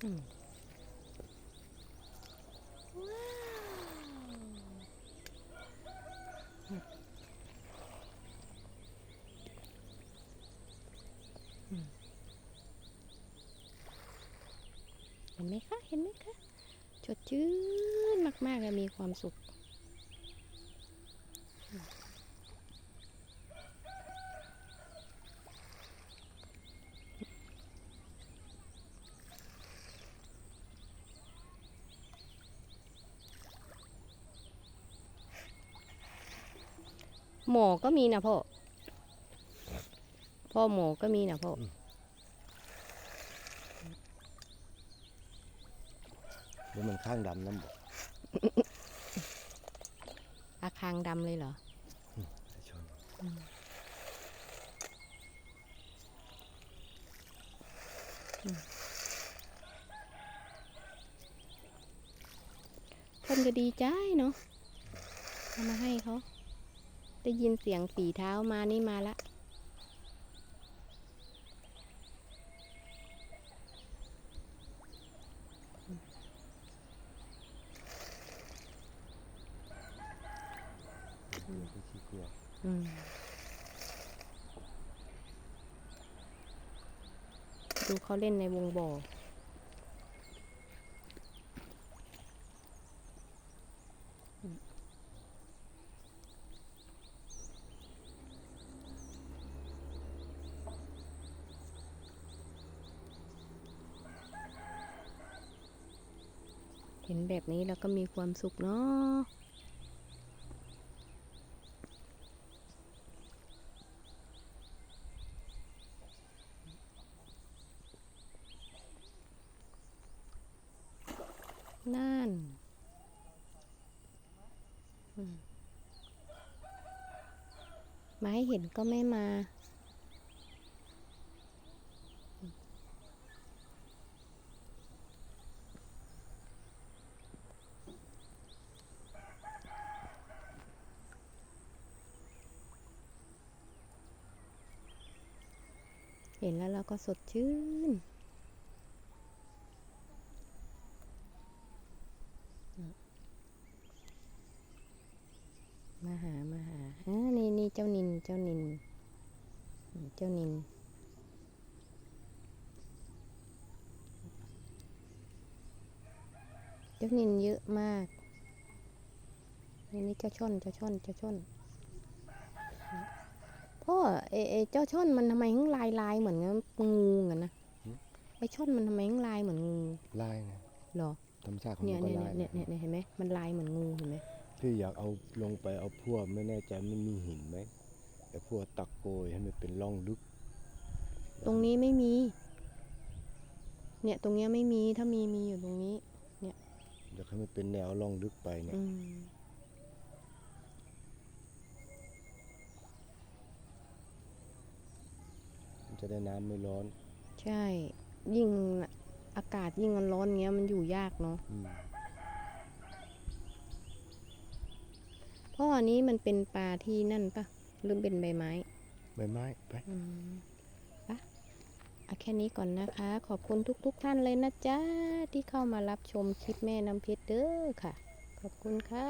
เห็นไหมคะ เห็นไหมคะ สดชื่นมากๆเลยมีความสุข หมอก็มีนะพ่อ พ่อหมอก็มีนะพ่อหรือมันข้างดำน้ำบอกอาคางดำเลยเหรอไอ้ชนคนก็ดีใจเนาะเอามาให้เขา ได้ยินเสียงฝีเท้ามานี่มาละอืมดูเขาเล่นในวงบ่อ ห็นแบบนี้แล้วก็มีความสุขเนาะนั่นอืมมาให้เห็นก็ไม่มา เห็นแล้วเราก็สดชื่น มาหา มาหาอ่านี่นี่เจ้านิน เจ้านิน เจ้านิน เจ้านินเยอะมาก นี่นี่เจ้าช่อน เจ้าช่อน เจ้าช่อน พ่อเอเอเจ้าช่อนมันทำไมถึงลายลายเหมือนงูกันนะไอช่อนมันทำไมถึงลายเหมือนงูลายไงเหรอธรรมชาติของเนี่มัยนก็เนี่ยลายเนี่ยเนี่ยเนี่ยเห็นไหมมันลายเหมือนงูเห็นไหมพี่อยากเอาลงไปเอาพวกไม่แน่ใจมันมีหินไหมแต่พวกตะโกยให้มันเป็นร่องลึก ตรงนี้ไม่มี เนี่ยตรงเนี้ยไม่มีถ้ามีมีอยู่ตรงนี้อยากให้มันเป็นแนวร่องลึกไปเนี่ย อืม มัน จะได้น้ำไม่ร้อนใช่ ยิ่งอากาศยิ่งร้อนๆเงี้ยมันอยู่ยากเนาะอืมเพราะอันนี้มันเป็นปลาที่นั่นปะหรือเป็นใบไม้ ใบไม้ไป อืมปะเอาแค่นี้ก่อนนะคะ ขอบคุณทุก ๆทท่านเลยนะจ๊ะ ที่เข้ามารับชมคลิปแม่น้ำเพชรเด้อค่ะ ขอบคุณค่ะ